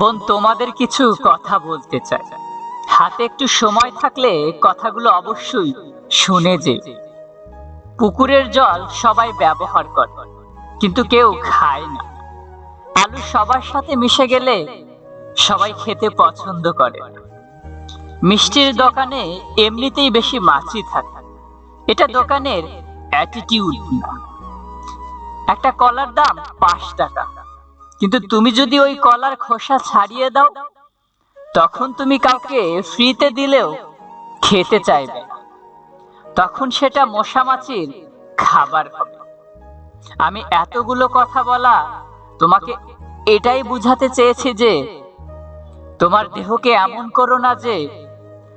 বোন, তোমাদের কিছু কথা বলতে চাই। হাতে একটু সময় থাকলে কথাগুলো অবশ্যই শুনে যে পুকুরের জল সবাই ব্যবহার করে, কিন্তু কেউ খায় না। আলু সবার সাথে মিশে গেলে সবাই খেতে পছন্দ করে মিষ্টির দোকানে এমনিতেই বেশি মাছি থাকে। এটা দোকানের অ্যাটিটিউড না। একটা কলার দাম পাঁচ টাকা। কিন্তু তুমি যদি ওই কলার খোসা ছাড়িয়ে দাও, তখন তুমি কাউকে ফ্রিতে দিলেও খেতে চাইবে তখন সেটা মশা মাছির খাবার হবে। আমি এতগুলো কথা বলা, তোমাকে এটাই বুঝাতে চেয়েছি যে, তোমার দেহকে এমন করো না যে,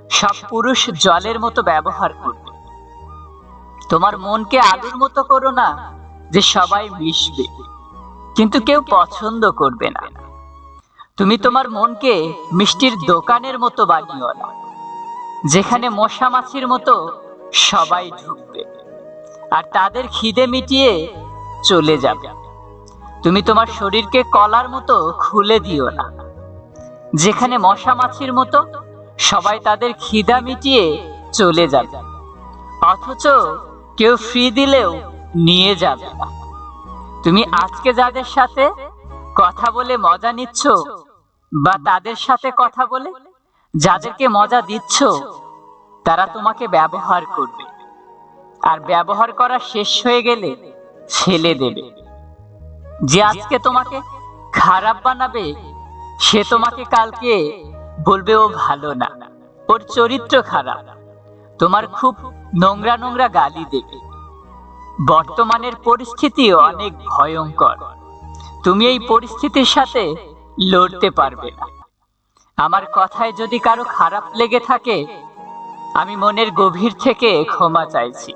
সব পুরুষ জলের মতো ব্যবহার করবে। তোমার মনকে আলুর মতো করো না যে, সবাই মিশবে। কিন্তু কেউ পছন্দ করবে না। তুমি তোমার মনকে মিষ্টির দোকানের মতো বানিও না, যেখানে মশা মাছির মতো সবাই ঢুকবে, আর তাদের খিদে মিটিয়ে চলে যাবে। তুমি তোমার শরীরকে কলার মতো খুলে দিও না, যেখানে মশা মাছির মতো সবাই তাদের খিদা মিটিয়ে চলে যাবে, অথচ কেউ ফ্রি দিলেও নিয়ে যাবে না। তুমি আজকে যাদের সাথে কথা বলে মজা নিচ্ছ বা তাদের সাথে কথা বলে যাদেরকে মজা দিচ্ছ, তারা তোমাকে ব্যবহার করবে। আর ব্যবহার করা শেষ হয়ে গেলে ছেলে দেবে। যে আজকে তোমাকে খারাপ বানাবে, সে তোমাকে কালকে বলবে, ও ভালো না। ওর চরিত্র খারাপ। তোমার খুব নোংরা নোংরা গালি দেবে। বর্তমানের পরিস্থিতি অনেক ভয়ঙ্কর। তুমি এই পরিস্থিতির সাথে লড়তে পারবে না। আমার কথায় যদি কারও খারাপ লেগে থাকে, আমি মনের গভীর থেকে ক্ষমা চাইছি।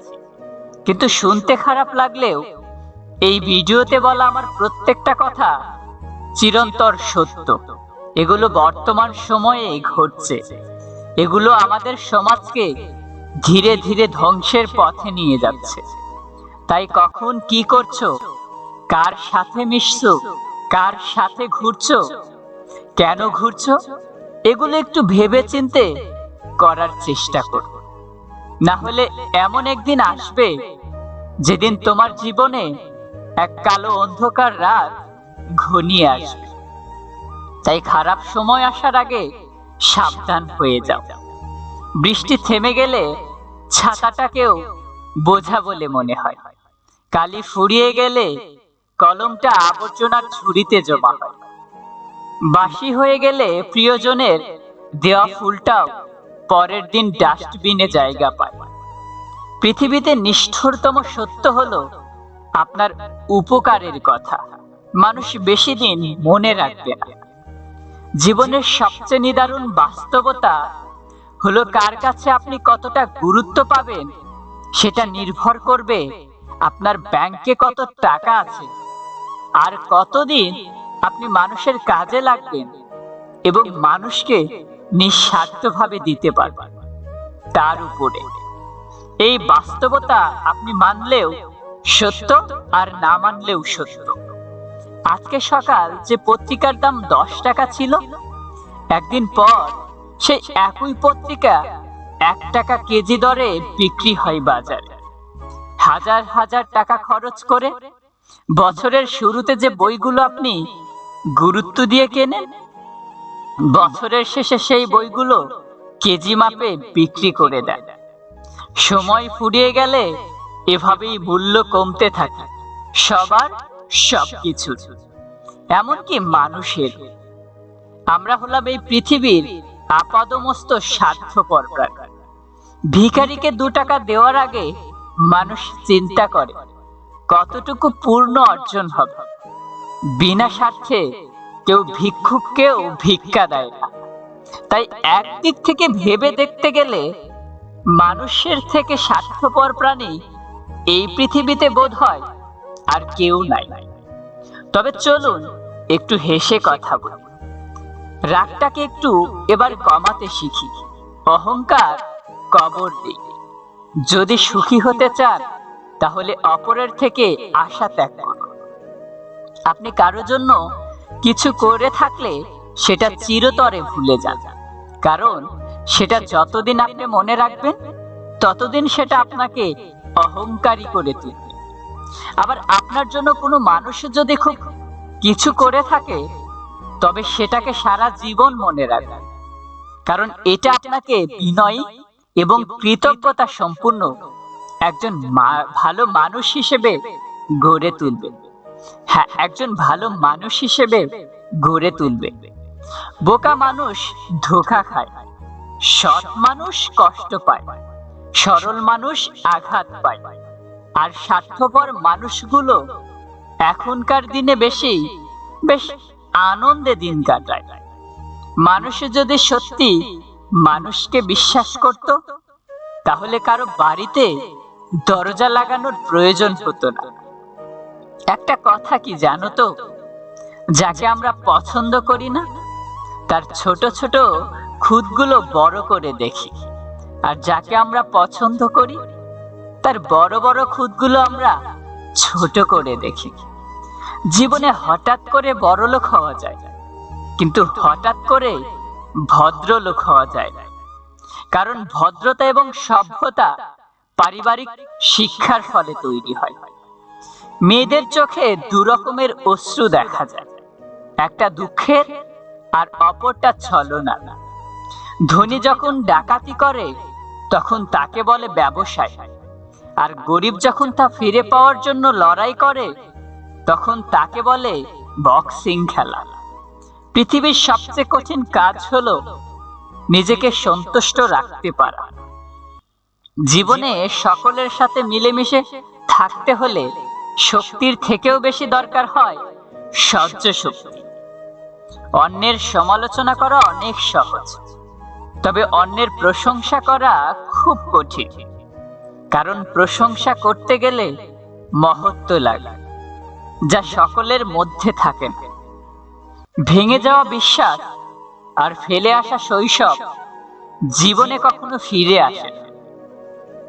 কিন্তু শুনতে খারাপ লাগলেও, এই ভিডিওতে বলা আমার প্রত্যেকটা কথা চিরন্তর সত্য। এগুলো বর্তমান সময়ে ঘটছে। এগুলো আমাদের সমাজকে ধীরে ধীরে ধ্বংসের পথে নিয়ে যাচ্ছে। তাই কখন কি করছ? কার সাথে মিশছো? কার সাথে ঘুরছো? কেন ঘুরছো? এগুলো একটু ভেবে চিনতে করার চেষ্টা করো। না হলে এমন একদিন আসবে যেদিন তোমার জীবনে এক কালো অন্ধকার রাত ঘনিয়ে আসবে। তাই খারাপ সময় আসার আগে সাবধান হয়ে যাও। বৃষ্টি থেমে গেলে ছাতাটাকেও বোঝা বলে মনে হয়। কালি ফুরিয়ে গেলে কলমটা আবর্জনার ঝুড়িতে জমা হয়। বাসি হয়ে গেলে প্রিয়জনের দেওয়া ফুলটাও পরের দিন ডাস্টবিনে জায়গা পায়। পৃথিবীতে নিষ্ঠুরতম সত্য হলো আপনার উপকারের কথা। মানুষ বেশি দিন মনে রাখবে না। জীবনের সবচেয়ে নিদারুণ বাস্তবতা হলো কার কাছে আপনি কতটা গুরুত্ব পাবেন সেটা নির্ভর করবে আপনার ব্যাংকে কত টাকা আছে? আর কতদিন আপনি মানুষের কাজে লাগবেন এবং মানুষকে নিঃস্বার্থভাবে দিতে পারবেন? তার উপরে। এই বাস্তবতা আপনি মানলেও সত্য আর না মানলেও সত্য। আজকে সকাল যে পত্রিকার দাম দশ টাকা ছিল, একদিন পর সেই একই পত্রিকা এক টাকা কেজি দরে বিক্রি হয় বাজারে। হাজার হাজার টাকা খরচ করে বছরের শুরুতে যে বইগুলো আপনি গুরুত্ব দিয়ে কেনেন, বছরের শেষে সেই বইগুলো কেজি মাপে বিক্রি করে দেন। সময় ফুরিয়ে গেলে এভাবেই মূল্য কমতে থাকে, সবার সবকিছু এমনকি মানুষের। আমরা হলাম এই পৃথিবীর আপাদমস্ত স্বার্থপর ভিখারিকে দু টাকা দেওয়ার আগে মানুষ চিন্তা করে, কতটুকু পূর্ণ অর্জন হবে? বিনা স্বার্থে কেউ ভিক্ষুককেও ভিক্ষা দেয় না। তাই একদিক থেকে ভেবে দেখতে গেলে মানুষের থেকে স্বার্থপর প্রাণী এই পৃথিবীতে বোধ হয় আর কেউ নাই। তবে চলুন একটু হেসে কথা বলি। রাগটাকে একটু এবার কমাতে শিখি। অহংকার কবর দিই যদি সুখী হতে চান, তাহলে অপরের থেকে আশা ত্যাগ করুন। আপনি কারোর জন্য কিছু করে থাকলে সেটা চিরতরে ভুলে যান। কারণ সেটা যতদিন আপনি মনে রাখবেন, ততদিন সেটা আপনাকে অহংকারী করে তুলবে। আবার আপনার জন্য কোনো মানুষ যদি খুব কিছু করে থাকে, তবে সেটাকে সারা জীবন মনে রাখবেন কারণ এটা আপনাকে বিনয়ী এবং কৃতজ্ঞতা সম্পূর্ণ একজন ভালো মানুষ হিসেবে গড়ে তুলবে। হ্যাঁ একজন ভালো মানুষ হিসেবে গড়ে তুলবে। বোকা মানুষ ধোকা খায়, সৎ মানুষ কষ্ট পায়, সরল মানুষ আঘাত পায়। আর স্বার্থপর মানুষগুলো এখনকার দিনে বেশি, বেশ আনন্দে দিন কাটায়। মানুষ যদি সত্যি মানুষকে বিশ্বাস করত, তাহলে কারও বাড়িতে দরজা লাগানোর প্রয়োজন হতো না। একটা কথা কি জানো তো? যাকে আমরা পছন্দ করি না, তার ছোট ছোট খুদগুলো বড় করে দেখি। আর যাকে আমরা পছন্দ করি, তার বড় বড় খুদগুলো আমরা ছোট করে দেখি। জীবনে হঠাৎ করে বড় লোক হওয়া যায়, কিন্তু হঠাৎ করে ভদ্রলোক হওয়া যায়। কারণ ভদ্রতা এবং সভ্যতা পারিবারিক শিক্ষার ফলে তৈরি হয়। মেয়েদের চোখে দু রকমের অশ্রু দেখা যায়। একটা দুঃখের আর অপরটা ছলনা ধনী যখন ডাকাতি করে, তখন তাকে বলে ব্যবসায়। আর গরিব যখন তা ফিরে পাওয়ার জন্য লড়াই করে, তখন তাকে বলে বক্সিং খেলা। পৃথিবীর সবচেয়ে কঠিন কাজ হলো নিজেকে সন্তুষ্ট রাখতে পারা। জীবনে সকলের সাথে মিলেমিশে থাকতে হলে শক্তির থেকেও বেশি দরকার হয় সহ্য শক্তি। অন্যের সমালোচনা করা অনেক সহজ, তবে অন্যের প্রশংসা করা খুব কঠিন, কারণ প্রশংসা করতে গেলে মহত্ব লাগে, যা সকলের মধ্যে থাকে না। ভেঙে যাওয়া বিশ্বাস আর ফেলে আসা শৈশব জীবনে কখনো ফিরে আসে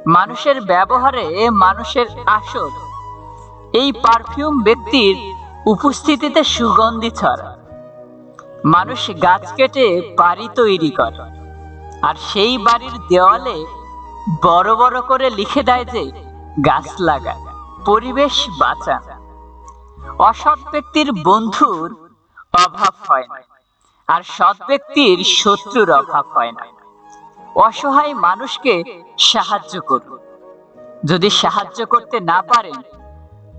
মানুষের ব্যবহারে মানুষের আসর এই পারফিউম ব্যক্তির উপস্থিতিতে সুগন্ধি ছড়া মানুষ গাছ কেটে বাড়ি তৈরি করে আর সেই বাড়ির দেওয়ালে বড় বড় করে লিখে দেয় যে গাছ লাগা পরিবেশ বাঁচান। অসৎ ব্যক্তির বন্ধুর অভাব হয় না। আর সৎ ব্যক্তির শত্রুর অভাব হয় না। অসহায় মানুষকে সাহায্য করুন। যদি সাহায্য করতে না পারেন,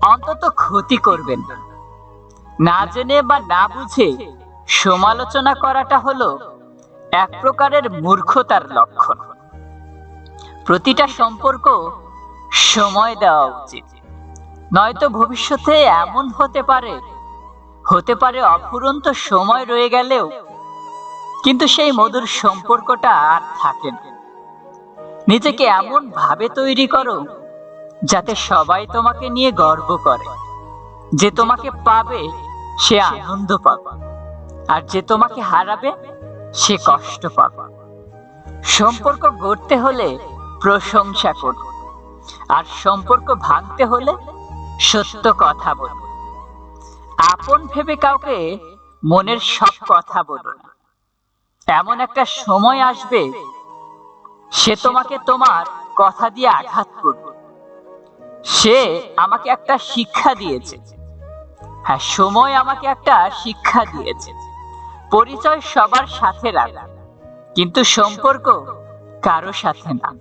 অন্তত ক্ষতি করবেন না। জেনে বা না বুঝে সমালোচনা করাটা হলো এক প্রকারের মূর্খতার লক্ষণ। প্রতিটা সম্পর্ক সময় দেওয়া উচিত। নয়তো ভবিষ্যতে এমন হতে পারে হতে পারে অফুরন্ত সময় রয়ে গেলেও, কিন্তু সেই মধুর সম্পর্কটা আর থাকে না। নিজেকে এমন ভাবে তৈরি করো যাতে সবাই তোমাকে নিয়ে গর্ব করে। যে তোমাকে পাবে, সে আনন্দ পাবে। আর যে তোমাকে হারাবে, সে কষ্ট পাবে। সম্পর্ক গড়তে হলে প্রশংসা করো। আর সম্পর্ক ভাঙতে হলে সত্য কথা বলো। আপন ভেবে কাউকে মনের সব কথা বলো না। এমন একটা সময় আসবে, সে তোমাকে তোমার কথা দিয়ে আঘাত করবে। সে আমাকে একটা শিক্ষা দিয়েছে। হ্যাঁ সময় আমাকে একটা শিক্ষা দিয়েছে। পরিচয় সবার সাথে রাখা কিন্তু সম্পর্ক কারও সাথে না।